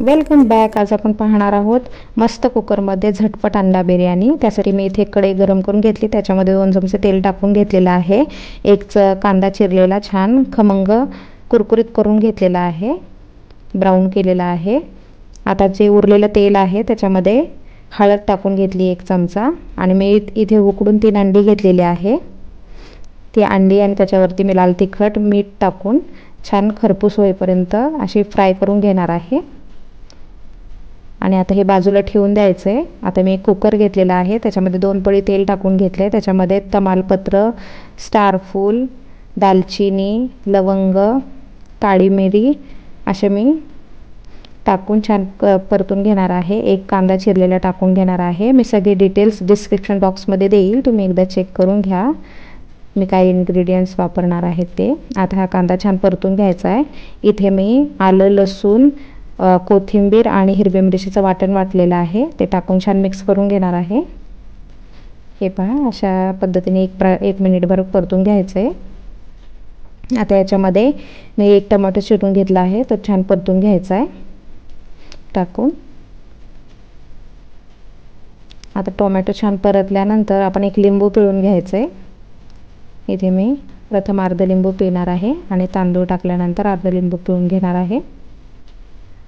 Welcome back आज आपण पाहणार आहोत मस्त कुकरमध्ये झटपट अंडा बिर्याणी. त्यासाठी मी इथे कढई गरम करून घेतली. त्याच्यामध्ये दोन चमचे तेल टाकून घेतलेलं आहे. एक च कांदा चिरलेला छान खमंग कुरकुरीत करून घेतलेला आहे. ब्राऊन केलेला आहे. आता जे उरलेलं तेल आहे त्याच्यामध्ये हळद टाकून घेतली एक चमचा. आणि मी इथे उकडून तीन अंडी घेतलेली आहे. ती अंडी आणि त्याच्यावरती मी लाल तिखट मीठ टाकून छान खरपूस होईपर्यंत अशी फ्राय करून घेणार आहे. आणि आता हे बाजूला ठेवून द्यायचं आहे आता मी एक कुकर घेतलेला आहे. त्याच्यामध्ये दोन पळी तेल टाकून घेतले आहे त्याच्यामध्ये तमालपत्र स्टारफूल दालचिनी लवंग काळी मिरी असे मी टाकून छान क परतून घेणार आहे. एक कांदा चिरलेला टाकून घेणार आहे. मी सगळे डिटेल्स डिस्क्रिप्शन बॉक्समध्ये देईल. तुम्ही एकदा चेक करून घ्या. मी काय इन्ग्रेडियंट्स वापरणार आहेत ते. आता हा कांदा छान परतून घ्यायचा आहे. इथे मी आलं लसूण कोथिंबीर आणि हिरवी मिरचीचं वाटण वाटलेलं आहे. ते टाकून छान मिक्स करून घेणार आहे. हे पहा अशा पद्धतीने एक प्र एक मिनिटभर परतून घ्यायचं आहे आता याच्यामध्ये मी एक टमाटो चिरून घेतला आहे तो छान परतून घ्यायचा आहे टाकून. आता टोमॅटो छान परतल्यानंतर आपण एक लिंबू पिळून घ्यायचं आहे इथे मी प्रथम अर्ध लिंबू पिणार आहे आणि तांदूळ टाकल्यानंतर अर्ध लिंबू पिळून घेणार आहे.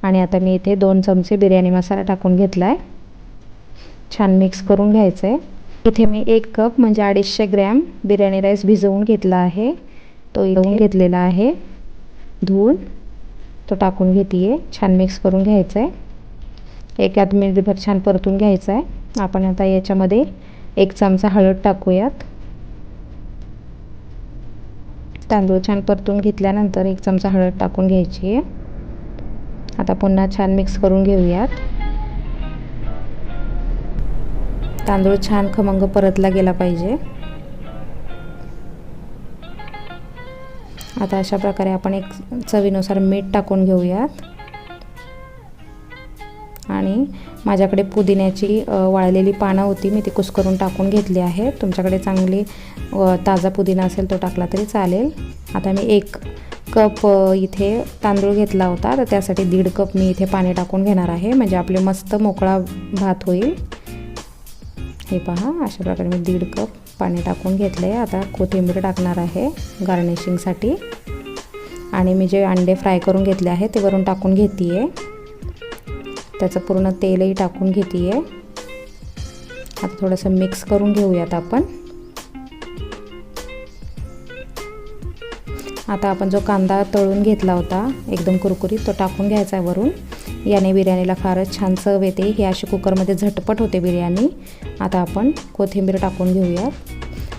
आणि आता मी इथे दोन चमचे बिर्याणी मसाला टाकून घेतला आहे छान मिक्स करून घ्यायचं आहे इथे मी एक कप म्हणजे अडीचशे ग्रॅम बिर्याणी राईस भिजवून घेतला आहे. तो येऊन घेतलेला आहे. धुवून तो टाकून घेते आहे छान मिक्स करून घ्यायचं आहे एक आध मिनिटभर छान परतून घ्यायचं आहे आपण आता याच्यामध्ये एक चमचा हळद टाकूयात. तांदूळ छान परतून घेतल्यानंतर एक चमचा हळद टाकून घ्यायची आहे आता पुन्हा छान मिक्स करून घेऊयात. तांदूळ छान खमंग परतला गेला पाहिजे. आता अशा प्रकारे आपण एक चवीनुसार मीठ टाकून घेऊयात. आणि माझ्याकडे पुदिन्याची वाळलेली पानं होती मी ती कुस्करून टाकून घेतली आहे. तुमच्याकडे चांगली ताजा पुदिना असेल तो टाकला तरी चालेल. आता मी एक कप इथे तांदूळ घेतला होता. तर त्यासाठी दीड कप मी इथे पाणी टाकून घेणार आहे. म्हणजे आपले मस्त मोकळा भात होईल. हे पहा अशा प्रकारे मी दीड कप पाणी टाकून घेतलं. आहे आता कोथिंबीर टाकणार आहे गार्निशिंगसाठी आणि मी जे अंडे फ्राय करून घेतले आहे ते वरून टाकून घेते आहे त्याचं पूर्ण तेलही टाकून घेते आहे आता थोडंसं मिक्स करून घेऊयात आपण. आता आपण जो कांदा तळून घेतला होता एकदम कुरकुरीत तो टाकून घ्यायचा आहे वरून. याने बिर्याणीला फारच छान चव येते. ही अशी कुकरमध्ये झटपट होते बिर्याणी. आता आपण कोथिंबीर टाकून घेऊयात.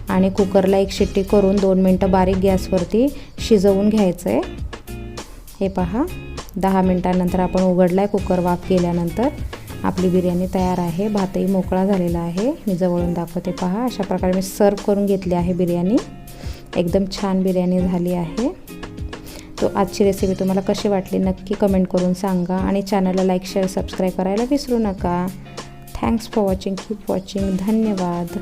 आणि कुकरला एक शिट्टी करून दोन मिनटं बारीक गॅसवरती शिजवून घ्यायचं आहे हे पहा दहा मिनटानंतर आपण उघडला आहे कुकर वाफ केल्यानंतर. आपली बिर्याणी तयार आहे. भातही मोकळा झालेला आहे. मी जवळून दाखवते पहा. अशा प्रकारे मी सर्व करून घेतली आहे बिर्याणी. एकदम छान बिर्याणी झाली आहे. तो आजची रेसिपी तुम्हाला कशी वाटली नक्की कमेंट करून सांगा आणि चॅनलला लाईक शेअर सबस्क्राईब करायला विसरू नका. Thanks for watching keep watching धन्यवाद.